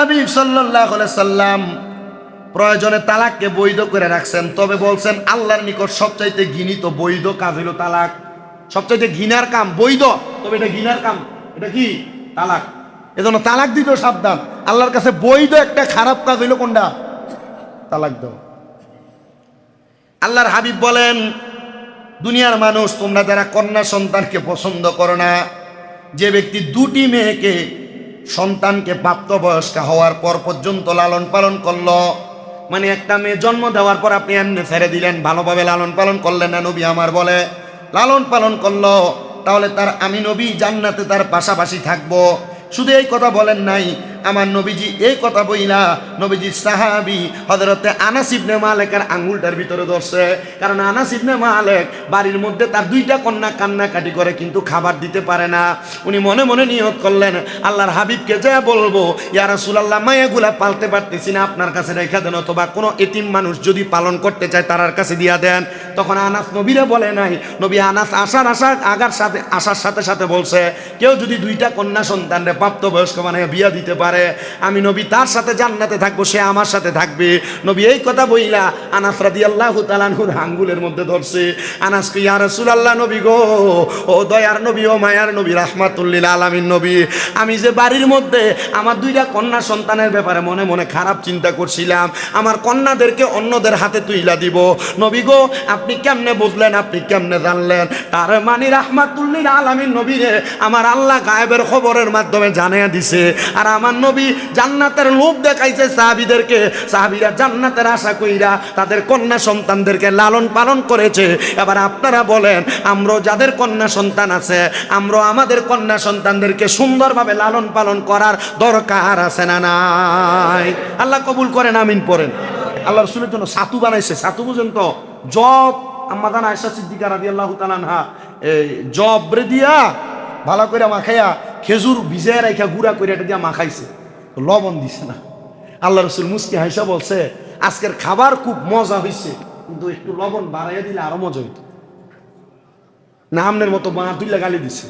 হাবিব সাল্লাহ সাল্লাম প্রয়োজনে তালাককে বৈধ করে রাখছেন। তবে বলছেন, আল্লাহর নিকট সবচাইতে ঘৃণিত বৈধ কাজ হইল তালাক। সবচাইতে ঘৃণার কাম বৈধ। তবে এটা ঘৃণার কাম, এটা কি? তালাক। এজন্য তালাক দিতেও সাবধান। আল্লাহর কাছে বৈধ একটা খারাপ কাজ হইল কোনটা? তালাক দাও আল্লাহর হাবিব বলেন, দুনিয়ার মানুষ তোমরা যারা কন্যা সন্তানকে পছন্দ করো না, যে ব্যক্তি দুটি মেয়েকে সন্তানকে প্রাপ্তবয়স্ক হওয়ার পর পর্যন্ত লালন পালন করল। মানে একটা মেয়ে জন্ম দেওয়ার পর আপনি এমনি ছেড়ে দিলেন, ভালোভাবে লালন পালন করলেন না, নবী আমার বলে। লালন পালন করল, তাহলে তার আমি নবী জান্নাতে তার পাশাপাশি থাকব। শুধু এই কথা বলেন নাই আমার নবীজি এই কথা বইলা নবীজি সাহাবি হজরতে আনাস ইবনে মালেকের আঙ্গুলটার ভিতরে ধরছে। কারণ আনাস ইবনে মালেক বাড়ির মধ্যে তার দুইটা কন্যা কান্নাকাটি করে কিন্তু খাবার দিতে পারে না। উনি মনে মনে নিয়ত করলেন, আল্লাহর হাবিবকে যা বলব ইয়ারা সুলাল্লাহ মায়াগুলা পালতে পারতেছি না, আপনার কাছে রেখে দেন অথবা কোনো এতিম মানুষ যদি পালন করতে চায় তার কাছে দিয়া দেন। তখন আনাস নবীরা বলে নাই। নবী আনাস আসার আসার আগার সাথে আসার সাথে সাথে বলছে, কেউ যদি দুইটা কন্যা সন্তানরে প্রাপ্তবয়স্ক মানে বিয়া দিতে পারে আমি নবী তার সাথে জান্নাতে থাকব, সে আমার সাথে থাকবে। নবী এই কথা বইলা আনাস রাদি আল্লাহ তালানহুর আঙ্গুলের মধ্যে ধরছে। আনাস কি ইয়া রাসূলুল্লাহ নবী গো, ও দয়ার নবী, ও মায়ার নবী, রাহমাতুল্লিল আলামিন নবী, আমি যে বাড়ির মধ্যে আমার দুইটা কন্যা সন্তানের ব্যাপারে মনে মনে খারাপ চিন্তা করছিলাম, আমার কন্যাদেরকে অন্যদের হাতে তুইলা দিব। নবী গো, আপনি কেমনে বুঝলেন, আপনি কেমনে জানলেন? তার মানে রাহমাতুল্লিল আলামিন নবী রে, আমার আল্লাহ গায়েবের খবরের মাধ্যমে জানিয়ে দিছে। আর আমার নবী জান্নাতের লোভ দেখাইছে সাহাবিদেরকে। সাহাবিরা জান্নাতের আশা কইরা তাদের কন্যা সন্তানদেরকে লালন পালন করেছে। এবার আপনারা বলেন, আমরাও যাদের কন্যা সন্তান আছে, আমরাও আমাদের কন্যা সন্তানদেরকে সুন্দরভাবে লালন পালন করার দরকার আছে না নাই? আল্লাহ কবুল করেন, আমিন পড়েন। আল্লাহ রসুলের জন্য সাতু বানাইছে। সাতু বুঝেন তো? জব আম্মাদান আয়সা সিদ্দিকা রাদি আল্লাহ তালানহা এই জব রে দিয়া ভালো করে মাখাইয়া খেজুর ভিজায় রাখা গুড়া করে এটা দিয়া মাখাইছে লবণ দিছে না। আল্লাহ রসুল মুসকি হাইসা বলছে, আজকের খাবার খুব মজা হয়েছে কিন্তু একটু লবণ বাড়াইয়া দিলে আরও মজা হইত। না, আমনের মতো মা তুইলা গালি দিছে।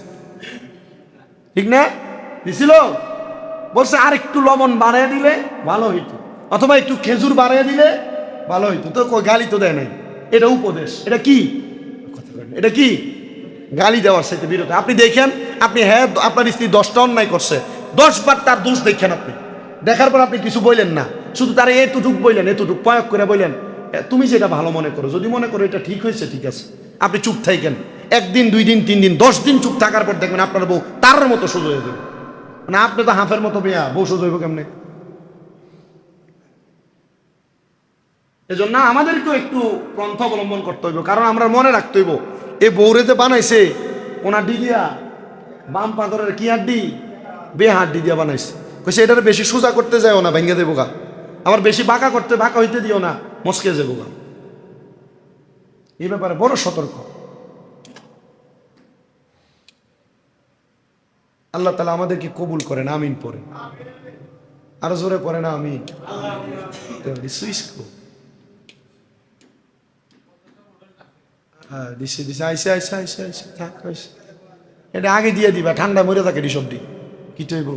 ঠিক না? দিছিল? বলছে, আর একটু লবণ বাড়াইয়া দিলে ভালো হইতো। অথবা একটু খেজুর বাড়াইয়া দিলে ভালো হইতো। তো গালি তো দেয় নাই। এটা উপদেশ। এটা কি? এটা কি? গালি দেওয়ার সাথে বিরত। আপনি দেখেন আপনি হ্যাঁ আপনার স্ত্রী দশটা অন্যায় করছে দশ বার তার দোষ দেখেন আপনি। দেখার পর আপনি কিছু বললেন না শুধু তারা এতটুক বললেন এতটুক প্রয়োগ করে বললেন "এ, তুমি যেটা ভালো মনে করো যদি মনে করো এটা ঠিক হয়েছে ঠিক আছে। আপনি চুপ থাকেন। একদিন দুই দিন তিন দিন দশ দিন চুপ থাকার পর দেখবেন আপনার বউ তার মতো সোজা হয়ে যাবে। মানে আপনি তো হাফের মতো মেয়া বউ সোজা হইব কেমনে? এজন্য আমাদেরকেও একটু পন্থ অবলম্বন করতে হইব কারণ আমরা মনে রাখতে হইব এই বৌরে যে বানাইছে ওনার ডি দিয়া বাম পাথরের কি হাড্ডি? বে হাড্ডি দিয়া বানাইছে। কইছে এটার বেশি সোজা করতে যাও না ভেঙে দেবো গা। আবার বেশি বাঁকা করতে বাঁকা হইতে দিও না মস্কে যাব গা। এই ব্যাপারে বড় সতর্ক। আল্লাহ তালা আমাদেরকে কবুল করেন আমিন পড়েন। আরও জোরে পড়ে না আমিন সুইচ হ্যাঁ দিছে দিছে। আইসে আইসে আইসে আইসে, থাক এটা আগে দিয়ে দিবা, ঠান্ডা মরে থাকে সবটি। কি তৈব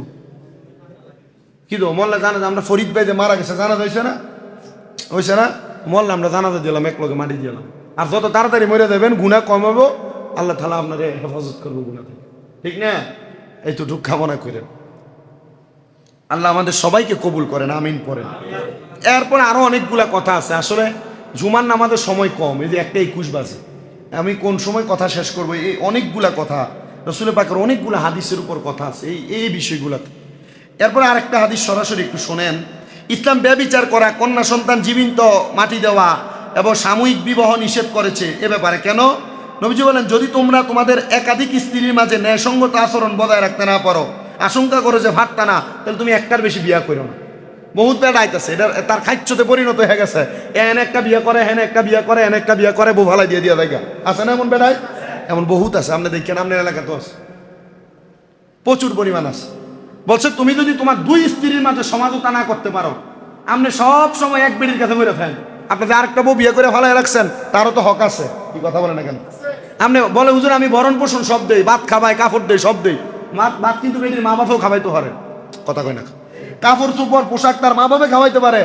কি দো মোল্লা জানা আমরা ফরিদ ভাই যে মারা গেছে, জানা হয়েছে না? হয়েছে না? মোল্লা আমরা জানাতে দিলাম, এক লগে মাটি দিলাম। আর যত তাড়াতাড়ি মরে যাবেন গুণা কমাবো আল্লাহ তালা আপনারে হেফাজত করব গুণা থেকে। ঠিক না? এই তো কামনা করেন। আল্লাহ আমাদের সবাইকে কবুল করেন, আমিন পড়েন। এরপর আরও অনেকগুলা কথা আছে। আসলে জুমার নামাজের সময় কম, এই যে একটা একুশ বাজে। আমি কোন সময় কথা শেষ করব? এই অনেকগুলা কথা। রসুল পাকের অনেকগুলা হাদিসের উপর কথা আছে, এই এই বিষয়গুলাতে। এরপরে আরেকটা হাদিস সরাসরি একটু শোনেন। ইসলাম ব্যবিচার করা, কন্যা সন্তান জীবিত মাটি দেওয়া এবং সাময়িক বিবাহ নিষেধ করেছে, এ ব্যাপারে কেন? নবীজি বলেন, যদি তোমরা তোমাদের একাধিক স্ত্রীর মাঝে ন্যায়সঙ্গত আচরণ বজায় রাখতে না পারো, আশঙ্কা করো যে ভাটটা না, তাহলে তুমি একটার বেশি বিয়া করো না। বহুত বেড়া আইতাছে এটা তার খাইচ্ছতে পরিণত হয়ে গেছে। এন একটা বিয়ে করে হেন একটা বিয়ে করে, এন একটা বিয়ে করে, বউ ভালাই দিয়ে দিয়ে দেখা আছে না এমন বেড়ায় এমন বহুত আছে। আপনি দেখেন, আপনার এলাকা তো আছে। প্রচুর পরিমাণ আছে। বলছে, তুমি যদি তোমার দুই স্ত্রীর মাঝে সমাজতা না করতে পারো, আপনি সব সময় এক বেডির কাছে মেরে ফেলেন আপনি যে আরেকটা বউ বিয়ে করে ভালাই রাখছেন, তারও তো হক আছে। কি কথা বলে না কেন আপনি বলে, হুজুর, আমি ভরণ পোষণ সব দেই, ভাত খাবাই, কাপড় দেই, সব দেই। ভাত ভাত কিন্তু বেডির মা বাবাও খাবাই তো হরে কথা কয় না। কাপড় চোপড়, পোশাক তার মা বাবা খাওয়াইতে পারে।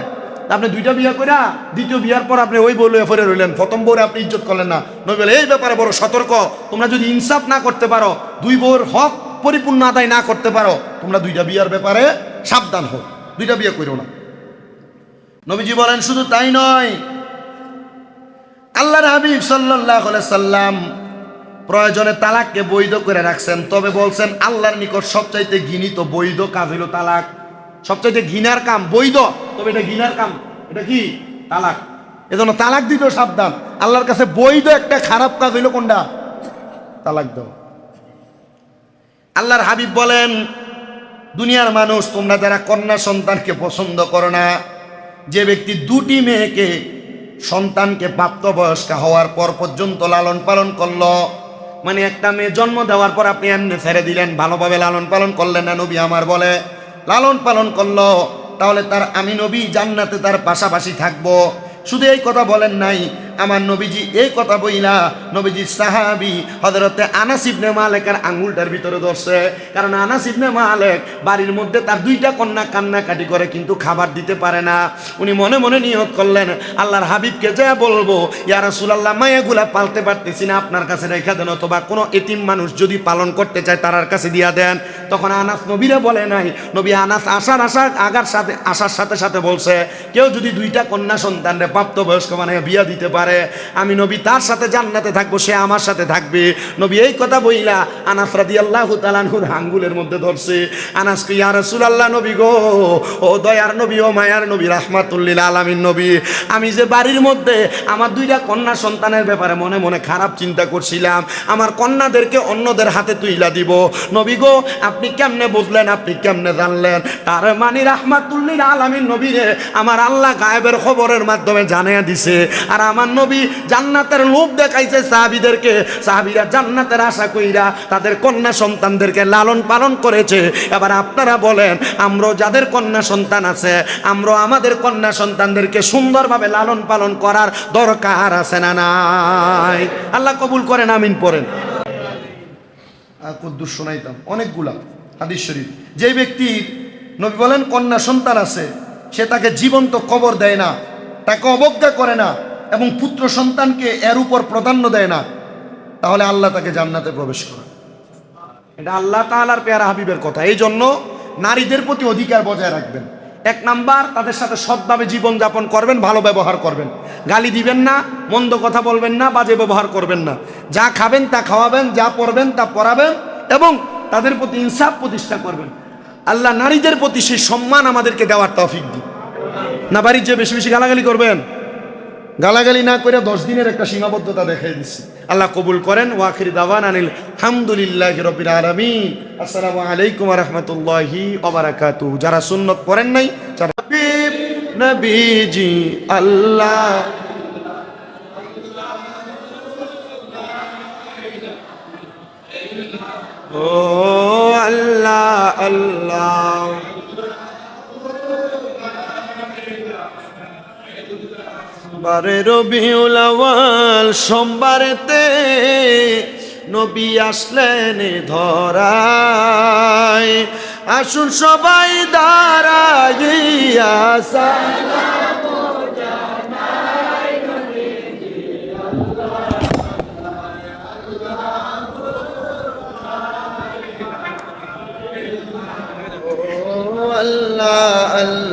আপনি দুইটা বিয়া করে দ্বিতীয় বিয়ার পর আপনি ওই বলে ফেরে রইলেন। প্রথম বউরে আপনি ইজ্জত করলেন না। নই বলে, এই ব্যাপারে বড় সতর্ক। তোমরা যদি ইনসাফ না করতে পারো, দুই বউর হক পরিপূর্ণ আদায় না করতে পারো, তোমরা দুইটা বিয়ার ব্যাপারে সাবধান হো দুইটা বিয়ে করো না। নবীজি বলেন, শুধু তাই নয়, আল্লাহর হাবিব সাল্লাহ সাল্লাম প্রয়োজনে তালাককে বৈধ করে রাখছেন। তবে বলছেন, আল্লাহর নিকট সবচাইতে ঘৃণিত বৈধ কাজ হইল তালাক। সবচাইতে ঘৃণার কাম, বৈধ। তবে এটা ঘৃণার কাম। এটা কি? তালাক। এজন্য তালাক দিতেও সাবধান। আল্লাহর কাছে বৈধ একটা খারাপ কাজ হইল কোনটা? তালাক দাও আল্লাহর হাবিব বলেন, দুনিয়ার মানুষ, তোমরা যারা কন্যা সন্তানকে পছন্দ করো না, যে ব্যক্তি দুটি মেয়েকে সন্তানকে প্রাপ্তবয়স্ক হওয়ার পর পর্যন্ত লালন পালন করল মানে একটা মেয়ে জন্ম দেওয়ার পর আপনি এমনি ছেড়ে দিলেন, ভালোভাবে লালন পালন করলেন না, নবী আমার বলে লালন পালন করল, তাহলে তার আমি নবী জান্নাতে তার পাশাপাশি থাকব। শুধু এই কথা বলেন নাই আমার নবীজি এই কথা বইলা নবীজি সাহাবি হজরতে আনাস ইবনে মালেকের আঙ্গুলটার ভিতরে ধরছে। কারণ আনাস ইবনে মালেক বাড়ির মধ্যে তার দুইটা কন্যা কান্নাকাটি করে কিন্তু খাবার দিতে পারে না। উনি মনে মনে নিয়ত করলেন, আল্লাহর হাবিবকে যা বলব, ইয়া রাসূলুল্লাহ, মায়াগুলা পালতে পারতেছি না, আপনার কাছে রেখে দেন, অথবা কোনো এতিম মানুষ যদি পালন করতে চায় তার কাছে দিয়া দেন। তখন আনাস নবীরা বলে নাই, নবী আনাস আসার আসার আগার সাথে, আসার সাথে সাথে বলছে, কেউ যদি দুইটা কন্যা সন্তানরে প্রাপ্তবয়স্ক মানে বিয়া দিতে পারে আমি নবী তার সাথে জান্নাতে থাকব, সে আমার সাথে থাকবে। নবী এই কথা বইলা আনাস রাদি আল্লাহ তালানহুর আঙ্গুলের মধ্যে ধরছে। আনাস কি আর ইয়া আল্লাহ নবী গো, ও দয়ার নবী, ও মায়ার নবী রাহমাতুল্লিল আলামিন নবী, আমি যে বাড়ির মধ্যে আমার দুইটা কন্যা সন্তানের ব্যাপারে মনে মনে খারাপ চিন্তা করছিলাম, আমার কন্যাদেরকে অন্যদের হাতে তুইলা দিব। নবী গো, আপনি কেমনে বুঝলেন, আপনি কেমনে জানলেন? তার মানে রাহমাতুল্লিল আলামিন নবী আমার আল্লাহ গায়েবের খবরের মাধ্যমে জানিয়ে দিছে। আর আমার নবী জান্নাতের লোভ দেখাইছে সাহাবিদেরকে। সাহাবিরা জান্নাতের আশা কইরা তাদের কন্যা সন্তানদেরকে লালন পালন করেছে। এবার আপনারা বলেন আমরা যাদের কন্যা সন্তান আছে আমরা আমাদের কন্যা সন্তানদেরকে সুন্দরভাবে লালন পালন করার দরকার আছে না নাই? আল্লাহ কবুল করেন, আমিন পড়েন। কুদ্দুস শোনাইতাম, অনেকগুলা হাদিস শরীফ। যে ব্যক্তি নবী বলেন, কন্যা সন্তান আছে, সে তাকে জীবন্ত কবর দেয় না, তাকে অবজ্ঞা করে না এবং পুত্র সন্তানকে এর উপর প্রাধান্য দেয় না, তাহলে আল্লাহ তাকে জান্নাতে প্রবেশ করে এটা আল্লাহ তাআলার পেয়ারা হাবিবের কথা। এই জন্য নারীদের প্রতি অধিকার বজায় রাখবেন। এক নাম্বার, তাদের সাথে সৎভাবে জীবন যাপন করবেন, ভালো ব্যবহার করবেন। গালি দিবেন না, মন্দ কথা বলবেন না, বাজে ব্যবহার করবেন না। যা খাবেন তা খাওয়াবেন, যা পরবেন তা পরাবেন এবং তাদের প্রতি ইনসাফ প্রতিষ্ঠা করবেন। আল্লাহ নারীদের প্রতি সেই সম্মান আমাদেরকে দেওয়ার তৌফিক দিন। না বাড়ির যে বেশি বেশি গালাগালি করবেন গালাগালি না করে দশ দিনের একটা সীমাবদ্ধতা দেখাই দিচ্ছি আল্লাহ কবুল করেন। ওয়াখির দাওয়ান আনিল হামদুলিল্লাহ রবিল আলমিন। আসসালামু আলাইকুম রহমতুল্লাহি ওবারাকাতু যারা সুন্নত করেন নাই নবীজি, আল্লাহ। ও আল্লাহ আল্লাহ। বারে রবিউল আওয়াল সোমবারেতে নবী আসলেন ধরায়। আসুন সবাই দাঁড়াইয়া আল্লাহ আল্লাহ।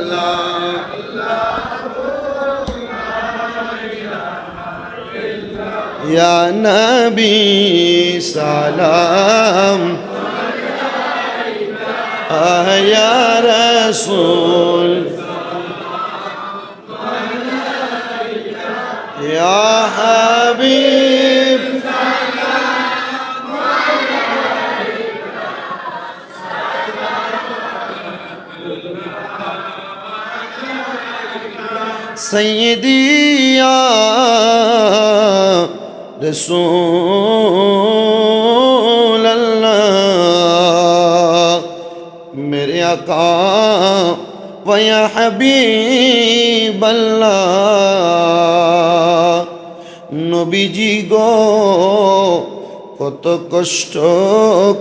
يا نبي سلام. آه يا رسول. يا حبيب. سيدي يا رسول اللہ میرے آقا و یا حبیب اللہ নবী জি গো কত কষ্ট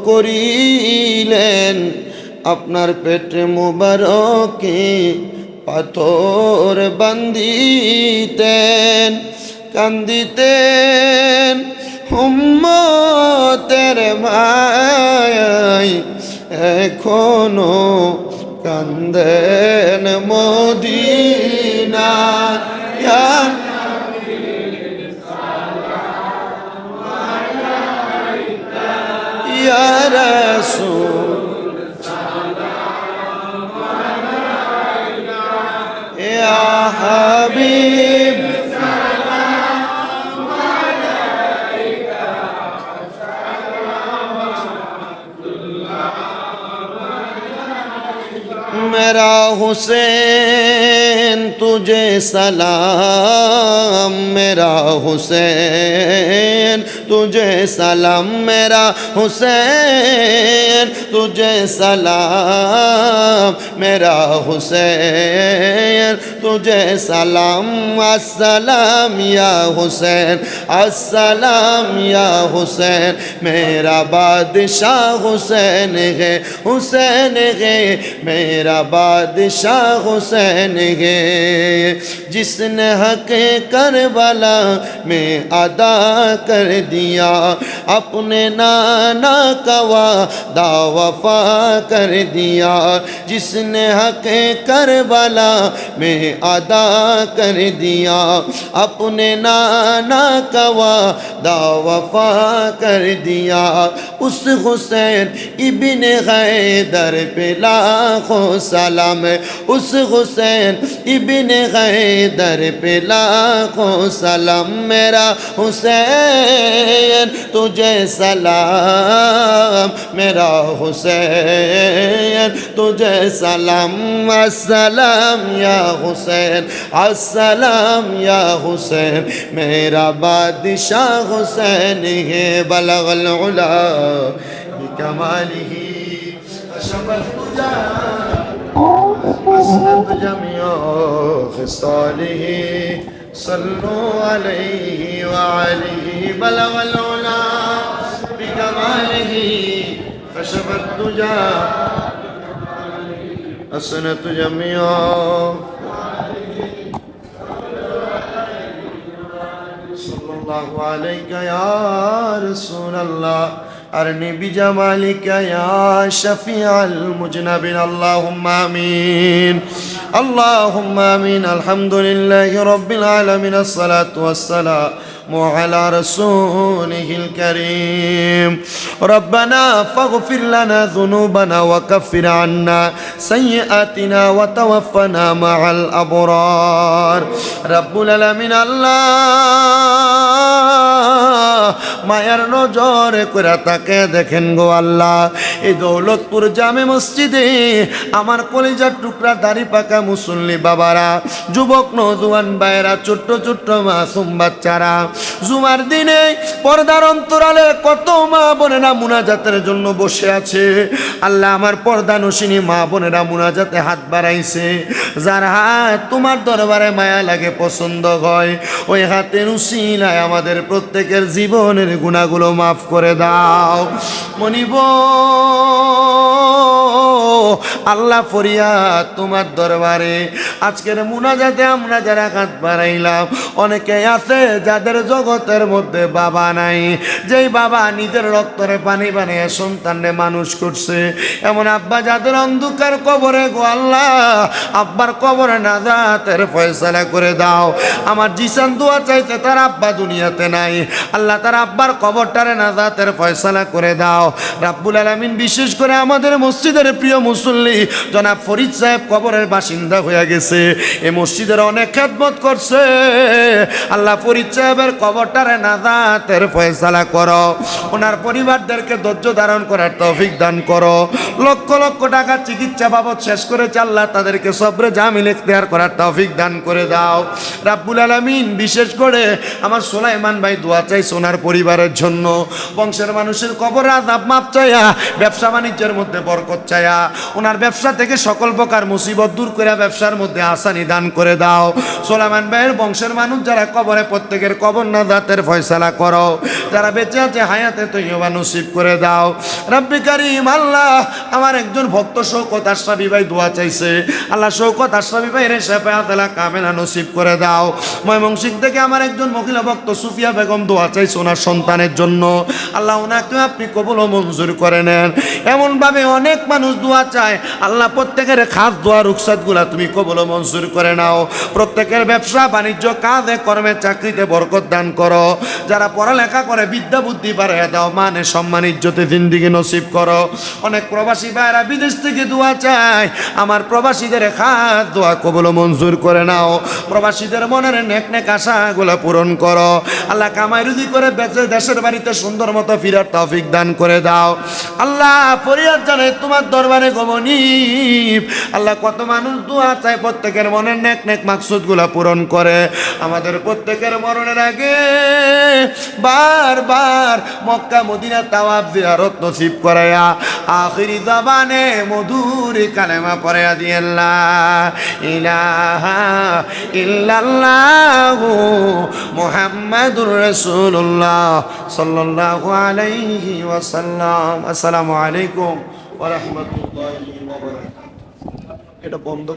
করিলেন আপনার পেটে মোবারকে পাথর বান্দিতেন কান্দিতেন হুম্মতের ভাই এখনও কান্দেন মদিনা میرا حسین تجھے سلام میرا حسین۔ تجھے سلام، میرا حسین، تجھے سلام، میرا حسین، تجھے سلام، السلام یا حسین، السلام یا حسین، میرا بادشاہ حسین ہے حسین ہے، میرا بادشاہ حسین ہے۔ جس نے حق کربلا میں ادا کر دیا دیا، اپنے نانا کا وعدہ وفا کر دیا۔ جس نے حق کربلا میں ادا کر دیا، اپنے نانا کا وعدہ وفا کر دیا۔ اس حسین ابن غیدر پہ لاکھوں سلام، اس حسین ابن غیدر پہ لاکھوں سلام۔ میرا حسین حسین، تجھے سلام، میرا حسین، تجھے سلام، السلام یا حسین، السلام یا حسین، میرا بادشاہ حسین ہے بلغ العلا بکمالہ اشمل جميع خصاله صلوا عليه وعليه بلغ العلا بكماله كشف الدجى أسنة جميع صلى الله عليك يا رسول الله আর নেবি জামালিকা ইয়া শাফিআল মুজনাবিন, আল্লাহুম্মা আমিন। আল্লাহুম্মা আমিন, আলহামদুলিল্লাহি রাব্বিল আলামিন, আসসালাতু ওয়াসসালামু আলা রাসূলিহিল কারীম। রব্বানা ফাগফির লানা যুনুবানা ওয়া কাফির আন্না সাইয়্যাতিনা ওয়া তাওয়াফানা মাআল আবরার। রব্বুল আলামিন, আল্লাহ মায়ার নজরে করে তাকে দেখেন গো আল্লাহ। এই দৌলতপুর জামে মসজিদে আমার কলিজার টুকরা দাড়ি পাকা মুসল্লি বাবারা, যুবক নজুয়ান ভাইয়েরা, ছোট্ট ছোট্ট মাসুম বাচ্চারা, জুমার দিনে পর্দার অন্তরালে কত মা বোনেরা মুনাজাতের জন্য বসে আছে। আল্লাহ আমার পর্দা নসিনী মা বোনেরা মুনাজাতে হাত বাড়াইছে। যার হাত তোমার দরবারে মায়া লাগে পছন্দ হয়, ওই হাতের উসিলায় আমাদের প্রত্যেকের জীবনের গুণাগুলো মাফ করে দাও। মনিব আল্লাহ ফরিয়া তোমার দরবারে আজকের মুনাজাতে আমরা যারা হাত বাড়াইলাম, অনেকে আছে যাদের জগতের মধ্যে বাবা নাই। যেই বাবা নিজের রক্তরে পানি বানিয়ে সন্তানরে মানুষ করছে, এমন আব্বা যাদের অন্ধকার কবরে গো আল্লাহ, আব্বার কবরে নাজাতের ফয়সালা করে দাও। আমার জিসান দোয়া চাইতে তার আব্বা দুনিয়াতে নাই। আল্লাহ তার আব্বার কবরটারে নাজাতের ফয়সালা করে দাও। রাব্বুল আলামিন বিশেষ করে আমাদের মসজিদের প্রিয় মুসল্লি, জনাব ফরিদ সাহেব কবরের বাসিন্দা হয়ে গেছে। এই মসজিদের অনেক খেদমত করছে। আল্লাহ সাহেবের কবরটারে নাজাতের ফয়সালা করো। ওনার পরিবারদেরকে ধৈর্য ধারণ করার তৌফিক দান করো। লক্ষ লক্ষ টাকা চিকিৎসা বাবদ শেষ করেছে আল্লাহ, তাদেরকে সবরে জামিল ইখতিয়ার করার তৌফিক দান করে দাও। রাব্বুল আলামিন, বিশেষ করে আমার সোলাইমান ভাই দোয়া চাই সোনার পরিবারের জন্য। বংশের মানুষের কবর আজাব মাপ চাইয়া ব্যবসা বাণিজ্যের মধ্যে বরকত চাইয়া ওনার ব্যবসা থেকে সকল প্রকার মুসিবত দূর করে ব্যবসার মধ্যে মধ্যে আসানি দান করে দাও। সোলামান ভাইয়ের বংশের মানুষ যারা কবরে প্রত্যেকের কবর না দাঁতের ফয়সালা করো, যারা বেঁচে আছে হায়াতে তৈবা নসিব করে দাও। রব্বি কারিম, আল্লাহ আমার একজন ভক্ত শৌকত আশরাফি ভাই দোয়া চাইছে। আল্লাহ শৌকত আশরাফি ভাই রে শেফায়াতলা কামেলা নসিব করে দাও। ময়মনসিং থেকে আমার একজন মহিলা ভক্ত সুফিয়া বেগম দোয়া চাইছে ওনার সন্তানের জন্য। আল্লাহ ওনাকে আপনি কবল ও মঞ্জুর করে নেন। এমনভাবে অনেক মানুষ দোয়া চায়। আল্লাহ প্রত্যেকের খাস দোয়া রুকসাতগুলা তুমি কবল মঞ্জুর করে নাও। প্রত্যেকের ব্যবসা বাণিজ্য, কাজে, কর্মে, চাকরিতে বরকত দান করো। যারা পড়ালেখা করে, বিদ্যা, বুদ্ধি বাড়াইয়া দাও মানে সম্মান, ইজ্জতে জিন্দিগি নসিব করো। অনেক প্রবাসী ভাইরা বিদেশ থেকে দোয়া চায়। আমার প্রবাসীদের খাস দোয়া কবল মঞ্জুর করে নাও। প্রবাসীদের মনের নেক নেক আশাগুলো পূরণ করো। আল্লাহ কামাই রুজি করে বেঁচে দেশের বাড়িতে সুন্দর মতো ফিরার তৌফিক দান করে দাও। আল্লাহ ফরিয়াদ জানে তোমার দরবারে গমনীপ আল্লাহ কত মানুষ দোয়া চায় প্রত্যেকের মনের নেক নেক মাকসুদগুলো পূরণ করে। আমাদের প্রত্যেকের মরণের আগে বারবার মক্কা, মদিনা তাওয়াব জিয়ারত নসিব করায়া আখিরি জবানে মধুর কালেমা পড়ায়া দিয়াল্লাহ ইলাহা ইল্লাল্লাহ মুহাম্মাদুর রাসূলুল্লাহ সাল্লাল্লাহু আলাইহি ওয়াসাল্লাম। আসসালামু আলাইকুম ওয়া রাহমাতুল্লাহি ওয়া বারাকাতুহু। এটা বন্ধ